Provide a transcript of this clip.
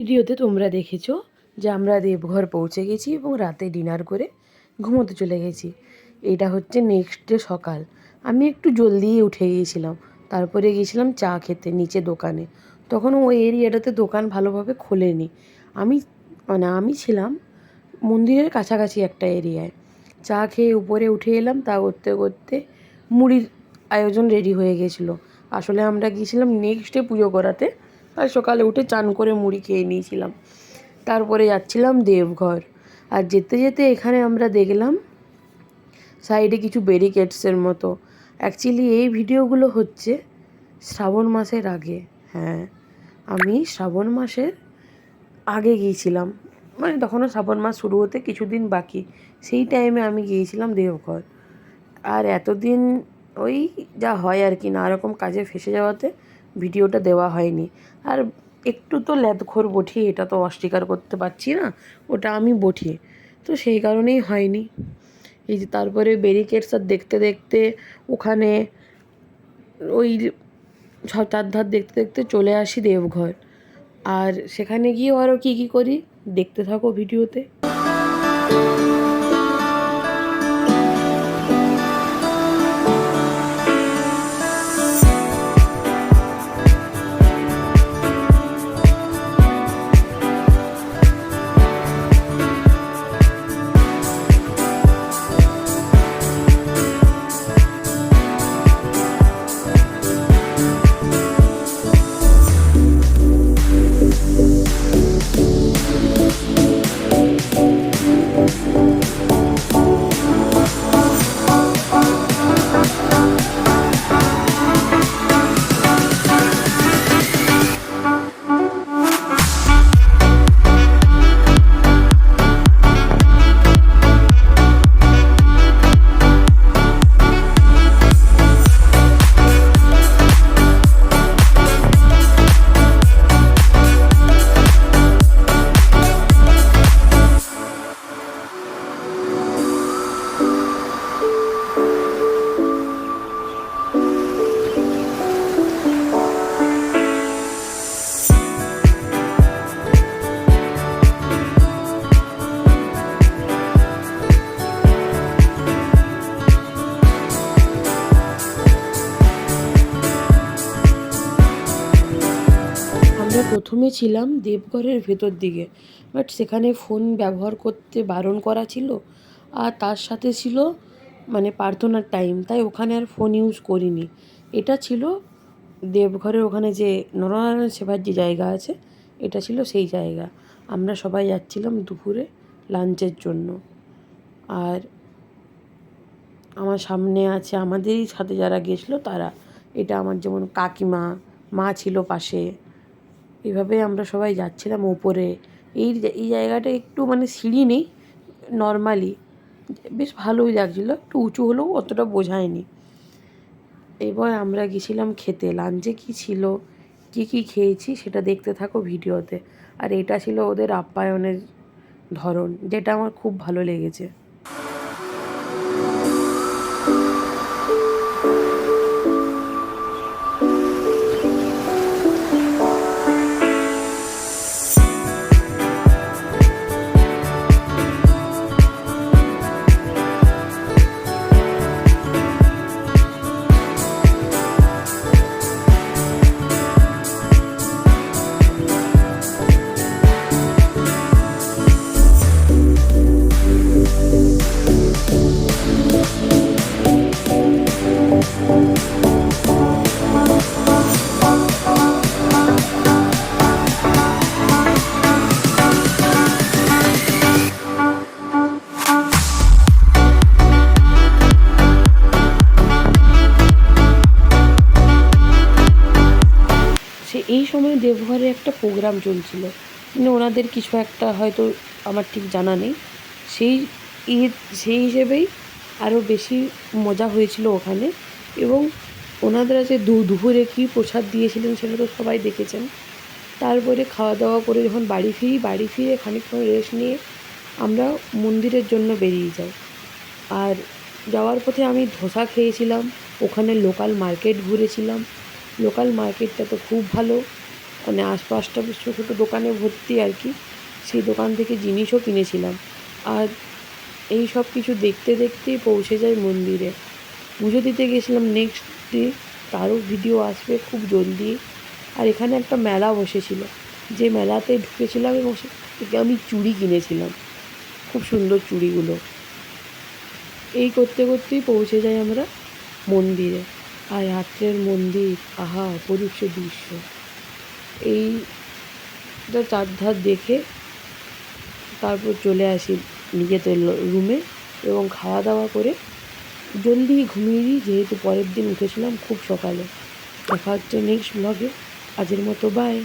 ভিডিওতে তোমরা দেখেছ যে আমরা দেবঘর পৌঁছে গেছি এবং রাতে ডিনার করে ঘুমোতে চলে গেছি। এটা হচ্ছে নেক্সট ডে সকাল। আমি একটু জলদিই উঠে গিয়েছিলাম। তারপরে গিয়েছিলাম চা খেতে নিচে দোকানে। তখন ওই এরিয়াটাতে দোকান ভালোভাবে খোলেনি। আমি মানে আমি ছিলাম মন্দিরের কাছাকাছি একটা এরিয়ায়। চা খেয়ে উপরে উঠে এলাম, তা করতে করতে মুড়ির আয়োজন রেডি হয়ে গেছিল। আসলে আমরা গিয়েছিলাম নেক্সট ডে পুজো করাতে। তাই সকালে উঠে চান করে মুড়ি খেয়ে নিয়েছিলাম। তারপরে যাচ্ছিলাম দেবঘর আর যেতে যেতে এখানে আমরা দেখলাম সাইডে কিছু ব্যারিকেডসের মতো। অ্যাকচুয়ালি এই ভিডিওগুলো হচ্ছে শ্রাবণ মাসের আগে। হ্যাঁ আমি শ্রাবণ মাসের আগে গিয়েছিলাম। মানে তখনও শ্রাবণ মাস শুরু হতে কিছুদিন বাকি। সেই টাইমে আমি গিয়েছিলাম দেবঘর আর এতদিন ওই যা হয় আর কি, নানা রকম কাজে ফেসে যাওয়াতে ভিডিওটা দেওয়া হয়নি। আর একটু তো ল্যাদখোর বঠি, এটা তো অস্বীকার করতে পারছি না, ওটা আমি বঠি। তো সেই কারণেই হয়নি। এই যে তারপরে ব্যারিকেডস আর দেখতে দেখতে ওখানে ওই ধার দেখতে দেখতে চলে আসি দেবঘর আর সেখানে গিয়েও আরও কী কী করি? দেখতে থাকো ভিডিওতে। আমরা প্রথমে ছিলাম দেবঘরের ভেতর দিকে বাট সেখানে ফোন ব্যবহার করতে বারণ করা ছিল আর তার সাথে ছিল মানে প্রার্থনার টাইম তাই ওখানে আর ফোন ইউজ করিনি। এটা ছিল দেবঘরের ওখানে যে নরনারায়ণ সেবার যে জায়গা আছে, এটা ছিল সেই জায়গা। আমরা সবাই যাচ্ছিলাম দুপুরে লাঞ্চের জন্য। আর আমার সামনে আছে আমাদেরই সাথে যারা গেছিল তারা, এটা আমার যেমন কাকিমা, মা ছিল পাশে। এভাবে আমরা সবাই যাচ্ছিলাম ওপরে। এই এই জায়গাটা একটু মানে সিঁড়ি নেই নর্মালি বেশ ভালোই লাগছিল, একটু উঁচু হলেও অতটা বোঝায়নি। এবার আমরা গেছিলাম খেতে। লাঞ্চে কী ছিল, কী কী খেয়েছি সেটা দেখতে থাকো ভিডিওতে। আর এটা ছিল ওদের আপ্যায়নের ধরন, যেটা আমার খুব ভালো লেগেছে। এই সময় দেবঘরে একটা প্রোগ্রাম চলছিল। মানে ওনাদের কিছু একটা হয়তো আমার ঠিক জানা নেই। সেই ঈদ সেই হিসেবেই আরও বেশি মজা হয়েছিল ওখানে। এবং ওনারা যে দু দুপুরে কী প্রসাদ দিয়েছিলেন সেটা তো সবাই দেখেছেন। তারপরে খাওয়া দাওয়া করে যখন বাড়ি ফিরি, বাড়ি ফিরে খানিকক্ষণ রেস্ট নিয়ে আমরা মন্দিরের জন্য বেরিয়ে যাই। আর যাওয়ার পথে আমি ধোসা খেয়েছিলাম, ওখানে লোকাল মার্কেট ঘুরেছিলাম। লোকাল মার্কেটটা তো খুব ভালো। মানে আশপাশটা ছোটো ছোটো দোকানে ভর্তি আর কি। সেই দোকান থেকে জিনিসও কিনেছিলাম। আর এই সব কিছু দেখতে, দেখতেই পৌঁছে যাই মন্দিরে। পুজো দিতে গেছিলাম নেক্সট ডে তারও ভিডিও আসবে খুব জলদি। আর এখানে একটা মেলা বসেছিল, যে মেলাতে ঢুকেছিলাম এবং আমি চুড়ি কিনেছিলাম, খুব সুন্দর চুড়িগুলো। এই করতে করতেই পৌঁছে যাই আমরা মন্দিরে। আর রাত্রের মন্দির, আহা, অপরূপ দৃশ্য। এইটা চারধার দেখে তারপর চলে আসি নিজেদের রুমে এবং খাওয়া দাওয়া করে জলদি ঘুমিয়ে দিই, যেহেতু পরের দিন উঠেছিলাম খুব সকালে। দেখা হচ্ছে নেক্সট ব্লগে আজের মতো বাই